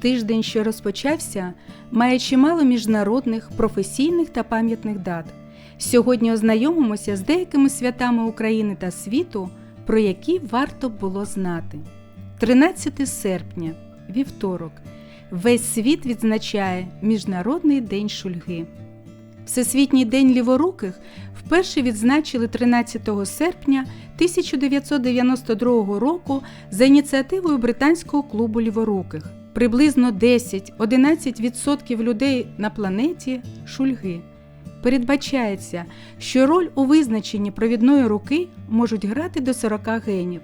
Тиждень, що розпочався, має чимало міжнародних, професійних та пам'ятних дат. Сьогодні ознайомимося з деякими святами України та світу, про які варто було знати. 13 серпня, вівторок. Весь світ відзначає Міжнародний день шульги. Всесвітній день ліворуких вперше відзначили 13 серпня 1992 року за ініціативою британського клубу ліворуких. Приблизно 10-11% людей на планеті шульги. Передбачається, що роль у визначенні провідної руки можуть грати до 40 генів.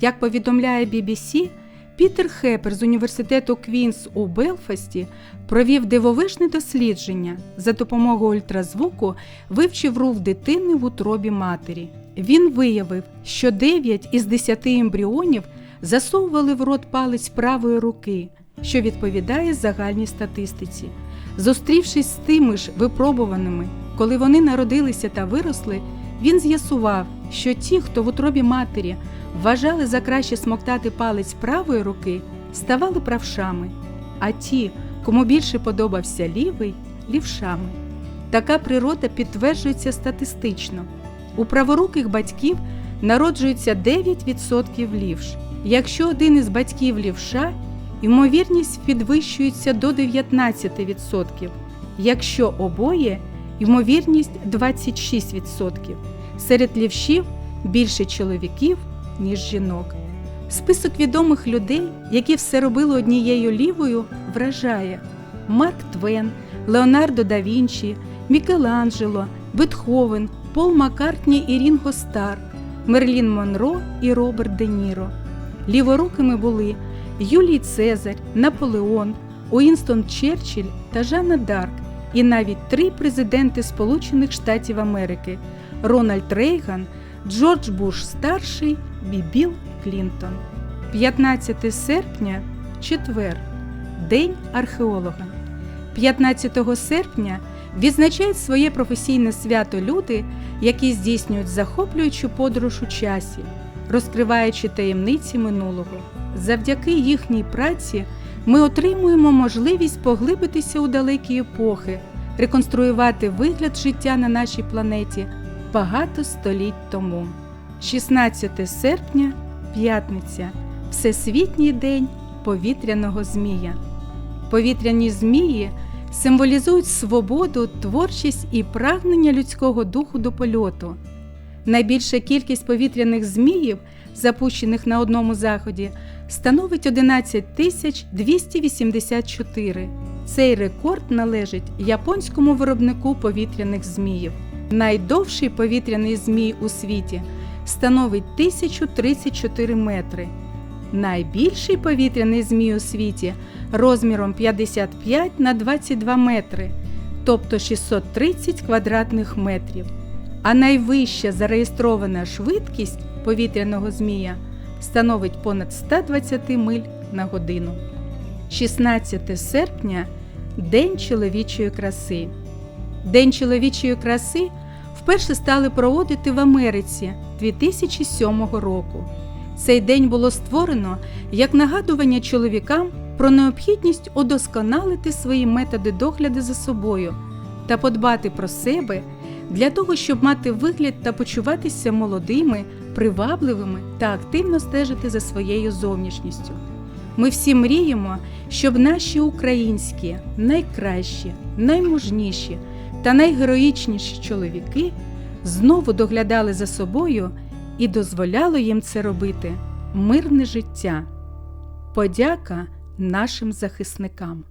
Як повідомляє BBC, Пітер Хепер з університету Квінс у Белфасті провів дивовижне дослідження. За допомогою ультразвуку вивчив рух дитини в утробі матері. Він виявив, що 9 із 10 ембріонів засовували в рот палець правої руки, що відповідає загальній статистиці. Зустрівшись з тими ж випробуваними, коли вони народилися та виросли, він з'ясував, що ті, хто в утробі матері вважали за краще смоктати палець правої руки, ставали правшами, а ті, кому більше подобався лівий лівшами. Така природа підтверджується статистично. У праворуких батьків народжується 9% лівш. Якщо один із батьків лівша, ймовірність підвищується до 19%. Якщо обоє, ймовірність 26%. Серед лівшів більше чоловіків, ніж жінок. Список відомих людей, які все робили однією лівою, вражає Марк Твен, Леонардо да Вінчі, Мікеланджело, Бетховен, Пол Маккартні і Рінго Стар, Мерлін Монро і Роберт Де Ніро. Ліворукими були Юлій Цезарь, Наполеон, Уінстон Черчилль та Жанна Дарк, і навіть три президенти Сполучених Штатів Америки Рональд Рейган, Джордж Буш старший і Білл Клінтон. 15 серпня четвер. День археолога. 15 серпня відзначають своє професійне свято люди, які здійснюють захоплюючу подорож у часі, розкриваючи таємниці минулого. Завдяки їхній праці ми отримуємо можливість поглибитися у далекі епохи, реконструювати вигляд життя на нашій планеті багато століть тому. 16 серпня, п'ятниця, Всесвітній день повітряного змія. Повітряні змії символізують свободу, творчість і прагнення людського духу до польоту. Найбільша кількість повітряних зміїв, запущених на одному заході, становить 11 тисяч 284. Цей рекорд належить японському виробнику повітряних зміїв. Найдовший повітряний змій у світі становить 1034 метри. Найбільший повітряний змій у світі розміром 55 на 22 метри, тобто 630 квадратних метрів. А найвища зареєстрована швидкість повітряного змія становить понад 120 миль на годину. 16 серпня День чоловічої краси. День чоловічої краси вперше стали проводити в Америці 2007 року. Цей день було створено як нагадування чоловікам про необхідність удосконалити свої методи догляду за собою та подбати про себе для того, щоб мати вигляд та почуватися молодими, привабливими та активно стежити за своєю зовнішністю. Ми всі мріємо, щоб наші українські найкращі, наймужніші та найгероїчніші чоловіки знову доглядали за собою і дозволяло їм це робити мирне життя. Подяка нашим захисникам.